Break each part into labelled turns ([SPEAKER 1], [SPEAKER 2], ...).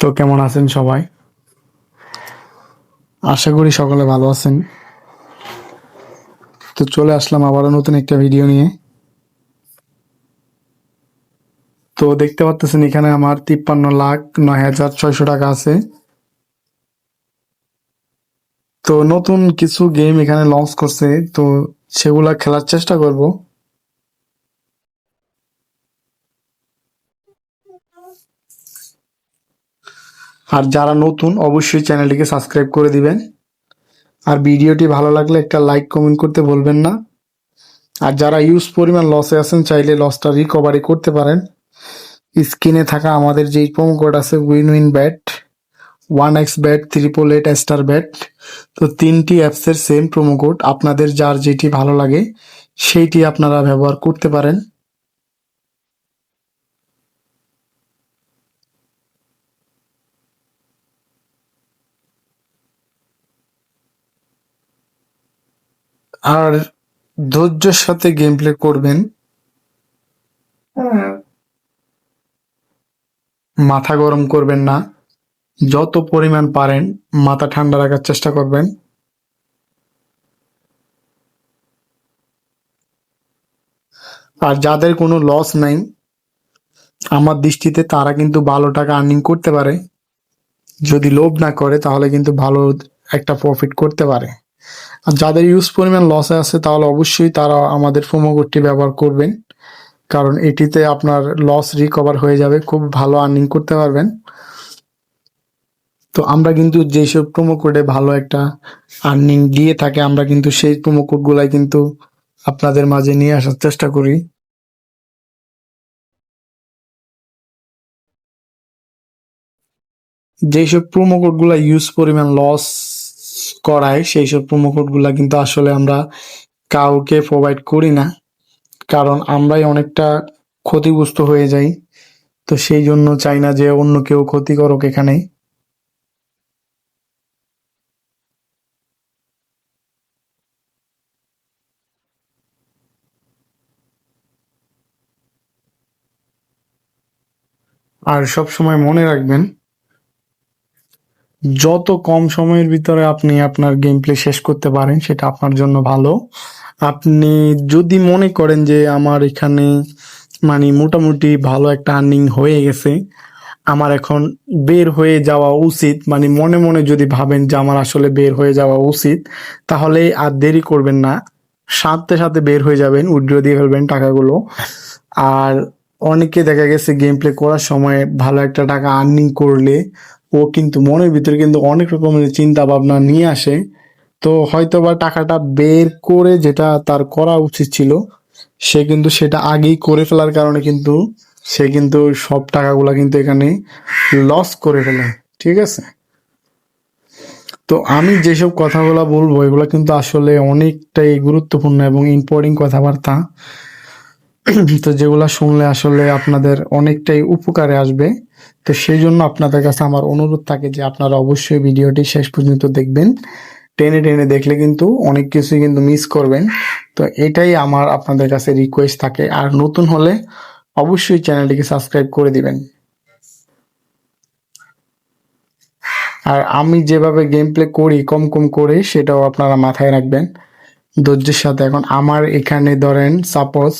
[SPEAKER 1] তো কেমন আছেন সবাই? আশা করি সকলে ভালো আছেন। তো চলে আসলাম আবারও নতুন একটা ভিডিও নিয়ে। তো দেখতে পাচ্ছেন এখানে আমার তিপ্পান্ন লাখ নয় হাজার ছয়শো টাকা আছে। তো নতুন কিছু গেম এখানে লঞ্চ করছে। তো সেগুলা খেলার চেষ্টা করব। আর যারা নতুন, অবশ্যই চ্যানেলটিকে সাবস্ক্রাইব করে দিবেন। আর ভিডিওটি ভালো লাগলে একটা লাইক, কমেন্ট করতে বলবেন না। আর যারা ইউজ পরিমাণ লসে আছেন, চাইলে লসটা রিকভারি করতে পারেন। স্ক্রিনে থাকা আমাদের যেই প্রোমো কোড আছে win win bet one X bet triple eight star bet তো তিনটি অ্যাপসের সেম প্রোমো কোড আপনাদের যার যেটি ভালো লাগে, সেইটি আপনারা ব্যবহার করতে পারেন। আর ধৈর্যের সাথে গেম প্লে করবেন মাথা গরম করবেন না। যত পরিমাণ পারেন মাথা ঠান্ডা রাখার চেষ্টা করবেন। আর যাদের কোনো লস নাই আমার দৃষ্টিতে তারা কিন্তু ভালো টাকা আর্নিং করতে পারে। যদি লোভ না করে তাহলে কিন্তু ভালো একটা প্রফিট করতে পারে। আর যাদের ইউজ পরিমাণ লসে আছে, তাহলে অবশ্যই তারা আমাদের প্রোমো কোডটি ব্যবহার করবেন। কারণ এটিতে আপনার লস রিকভার হয়ে যাবে, খুব ভালো আর্নিং করতে পারবেন। তো আমরা কিন্তু যেসব প্রোমো কোডে ভালো একটা আর্নিং দিয়ে থাকে, আমরা কিন্তু সেই প্রোমো কোডগুলাই কিন্তু আপনাদের মাঝে নিয়ে আসার চেষ্টা করি। যেসব প্রোমো কোডগুলো ইউজ পরিমাণ লস করায় সেই সব প্রোমো কোডগুলো কিন্তু আসলে আমরা কাউকে প্রোভাইড করি না। কারণ আমরাই অনেকটা ক্ষতিগ্রস্ত হয়ে যাই। তো সেই জন্য চাই না যে অন্য কেউ ক্ষতি করুক এখানে। আর সব সময় মনে রাখবেন যত কম সময়ের ভিতরে আপনি আপনার গেম প্লে শেষ করতে পারেন, সেটা আপনার জন্য ভালো। আপনি যদি মনে করেন যে আমার এখানে মানে মোটামুটি ভালো একটা আর্নিং হয়ে গেছে, আমার এখন বের হয়ে যাওয়া উচিত। মানে মনে মনে যদি ভাবেন যে আমার আসলে বের হয়ে যাওয়া উচিত, তাহলে আর দেরি করবেন না। সাথে সাথে বের হয়ে যাবেন উইথড্র দিয়ে ফেলবেন টাকাগুলো। আর অনেকে দেখা গেছে গেম প্লে করার সময় ভালো একটা টাকা আর্নিং করলে ও কিন্তু মনের ভিতরে কিন্তু অনেক রকমের চিন্তা ভাবনা নিয়ে আসে। তো হয়তো বা টাকাটা বের করে যেটা তার করা উচিত ছিল, সে কিন্তু সেটা আগেই করে ফেলার কারণে কিন্তু সে কিন্তু সব টাকাগুলা কিন্তু এখানে লস করে ফেলে, ঠিক আছে? তো আমি যেসব কথাগুলো বলব, এগুলো কিন্তু আসলে অনেকটাই গুরুত্বপূর্ণ এবং ইম্পর্টেন্ট কথাবার্তা। তো যেগুলো শুনলে আসলে আপনাদের অনেকটাই উপকারে আসবে। তো সেই জন্য আপনাদের কাছে আমার অনুরোধ থাকে যে আপনারা অবশ্যই ভিডিওটি শেষ পর্যন্ত দেখবেন। টেনে টেনে দেখলে কিন্তু অনেক কিছুই কিন্তু মিস করবেন। তো এটাই আমার আপনাদের কাছে রিকোয়েস্ট থাকে। আর নতুন হলে অবশ্যই চ্যানেলটিকে সাবস্ক্রাইব করে দিবেন। আর আমি যেভাবে গেম প্লে করি, কম কম করে, সেটাও আপনারা মাথায় রাখবেন। ধৈর্যের সাথে এখন আমার এখানে ধরেন সাপোজ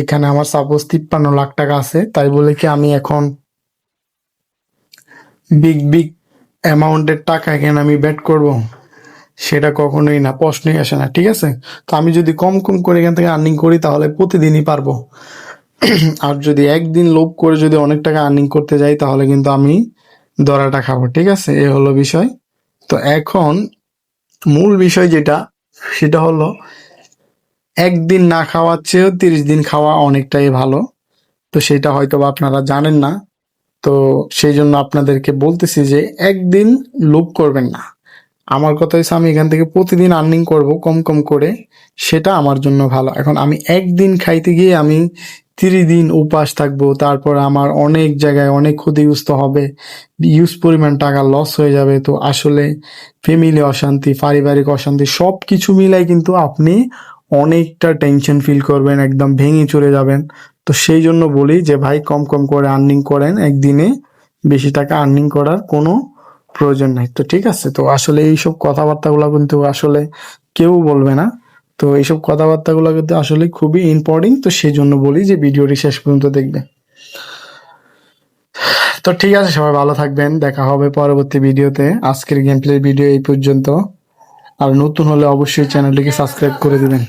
[SPEAKER 1] এখানে আমার সাপোজ তিপ্পান্ন লাখ টাকা আছে, তাই বলে কি আমি এখন বিগ বিগ অ্যামাউন্টের টাকা এখানে আমি ব্যাট করব? সেটা কখনোই না, প্রশ্নই আসে না, ঠিক আছে? তো আমি যদি কম কম করে এখান থেকে আর্নিং করি, তাহলে প্রতিদিনই পারব। আর যদি একদিন লোভ করে যদি অনেক টাকা আর্নিং করতে যাই, তাহলে কিন্তু আমি দরাটা খাব, ঠিক আছে? এ হলো বিষয়। তো এখন মূল বিষয় যেটা, সেটা হলো একদিন না খাওয়ার চেয়েও তিরিশ দিন খাওয়া অনেকটাই ভালো। তো সেটা হয়তো বা আপনারা জানেন না। তো সেই জন্য আপনাদেরকে বলতেছি যে একদিন লোভ করবেন না। আমার কথা হচ্ছে আমি এখান থেকে প্রতিদিন আর্নিং করব কম কম করে। সেটা আমার জন্য ভালো। এখন আমি একদিন খাইতে গিয়ে আমি তিরিশ দিন উপাস থাকব, তারপর আমার অনেক জায়গায় অনেক ক্ষতিগ্রস্ত হবে ইউজ পরিমাণ টাকা লস হয়ে যাবে। তো আসলে ফ্যামিলি অশান্তি, পারিবারিক অশান্তি সব কিছু মিলাই কিন্তু আপনি অনেকটা টেনশন ফিল করবেন, একদম ভেঙে চলে যাবেন। তো সেই জন্য বলি যে, ভাই, কম কম করে আর্নিং করেন, একদিনে বেশি টাকা আর্নিং করার কোনো প্রয়োজন নাই। তো ঠিক আছে, তো আসলে এইসব কথাবার্তাগুলো কিন্তু আসলে কেউ বলবে না। তো এইসব কথাবার্তাগুলো কিন্তু আসলে খুবই ইম্পর্টেন্ট তো সেই জন্য বলি যে, ভিডিওটি শেষ পর্যন্ত দেখবে তো ঠিক আছে, সবাই ভালো থাকবেন, দেখা হবে পরবর্তী ভিডিওতে। আজকের গেম প্লে ভিডিও এই পর্যন্ত। আর নতুন হলে অবশ্যই চ্যানেলটিকে সাবস্ক্রাইব করে দিবেন।